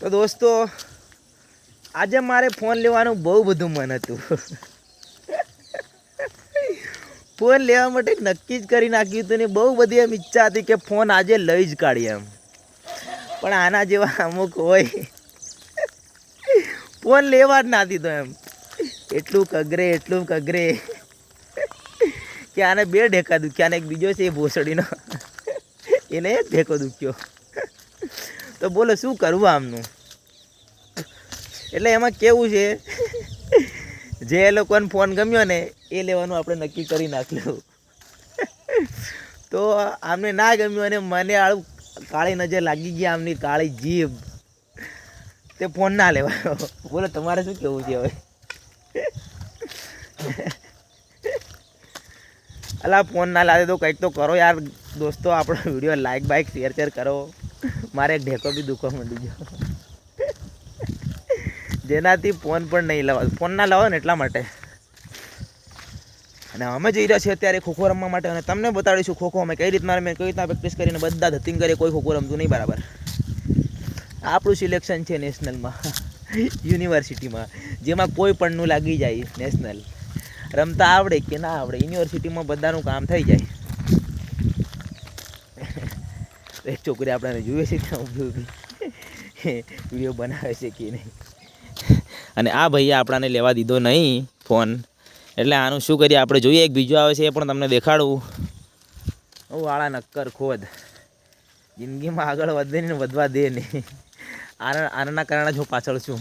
તો દોસ્તો, આજે મારે ફોન લેવાનું બહુ બધું મન હતું. ફોન લેવા માટે નક્કી જ કરી નાખ્યું હતું ને બહુ બધી એમ ઈચ્છા હતી કે ફોન આજે લઈ જ કાઢીએ એમ. પણ આના જેવા અમુક હોય. ફોન લેવા જ ના દીધો એમ. એટલું કગરે એટલું કગરે કે આને બે ઢેકા દુખ્યા અને એક બીજો છે એ ભોસડીનો. એને એક ઢેકો દુખ્યો. તો બોલો, શું કરવું આમનું? એટલે એમાં કેવું છે, જે એ લોકોને ફોન ગમ્યો ને, એ લેવાનું આપણે નક્કી કરી નાખ્યું તો આમને ના ગમ્યું અને મને આળું કાળી નજર લાગી ગઈ, આમની કાળી જીભ. તે ફોન ના લેવાયો બોલો, તમારે શું કેવું છે હવે? અલા, ફોન ના લાદે તો કંઈક તો કરો યાર. દોસ્તો, આપણો video like bike share share કરો. મારે ઢેકો બી દુખવા માંડી ગયો. જેનાથી ફોન પણ નહીં લાવો ફોન ના લાવો ને એટલા માટે. અને અમે જઈ રહ્યા છીએ અત્યારે ખોખો રમવા માટે અને તમને બતાડીશું ખોખો અમે કઈ રીતના મેં કઈ રીતના પ્રેક્ટિસ કરીને બધા ધતિંગ કરે કોઈ ખોખો રમતું નહીં, બરાબર. આપણું સિલેક્શન છે નેશનલમાં, યુનિવર્સિટીમાં, જેમાં કોઈ પણનું લાગી જાય નેશનલ. રમતા આવડે કે ના આવડે, યુનિવર્સિટીમાં બધાનું કામ થઈ જાય. એક છોકરી આપણને જુએ છે ત્યાં ઊભી ઊભી વીડિયો બનાવે છે કે નહીં. અને આ ભાઈએ આપણાને લેવા દીધો નહીં ફોન. એટલે આનું શું કરીએ? આપણે જોઈએ એક બીજો આવે છે એ પણ તમને દેખાડું. ઓ વાળા નક્કર ખોદ. જિંદગીમાં આગળ વધે ને વધવા દે નહીં. આના આના કારણે જ હું પાછળ છું.